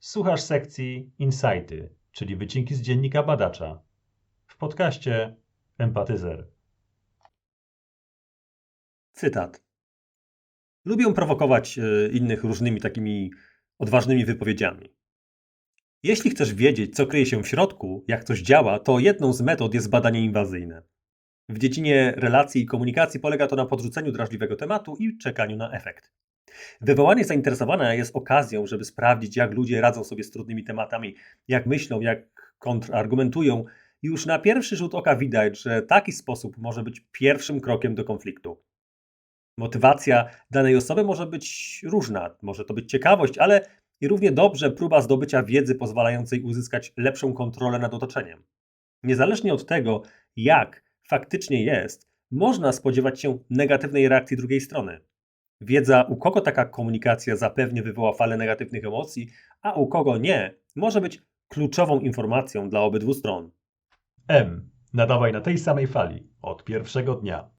Słuchasz sekcji Insighty, czyli wycinki z dziennika badacza. W podcaście Empatyzer. Cytat. Lubię prowokować e, innych różnymi takimi odważnymi wypowiedziami. Jeśli chcesz wiedzieć, co kryje się w środku, jak coś działa, to jedną z metod jest badanie inwazyjne. W dziedzinie relacji i komunikacji polega to na podrzuceniu drażliwego tematu i czekaniu na efekt. Wywołanie zainteresowania jest okazją, żeby sprawdzić, jak ludzie radzą sobie z trudnymi tematami, jak myślą, jak kontrargumentują. Już na pierwszy rzut oka widać, że taki sposób może być pierwszym krokiem do konfliktu. Motywacja danej osoby może być różna, może to być ciekawość, ale i równie dobrze próba zdobycia wiedzy pozwalającej uzyskać lepszą kontrolę nad otoczeniem. Niezależnie od tego, jak faktycznie jest, można spodziewać się negatywnej reakcji drugiej strony. Wiedza, u kogo taka komunikacja zapewnie wywoła falę negatywnych emocji, a u kogo nie, może być kluczową informacją dla obydwu stron. M. Nadawaj na tej samej fali od pierwszego dnia.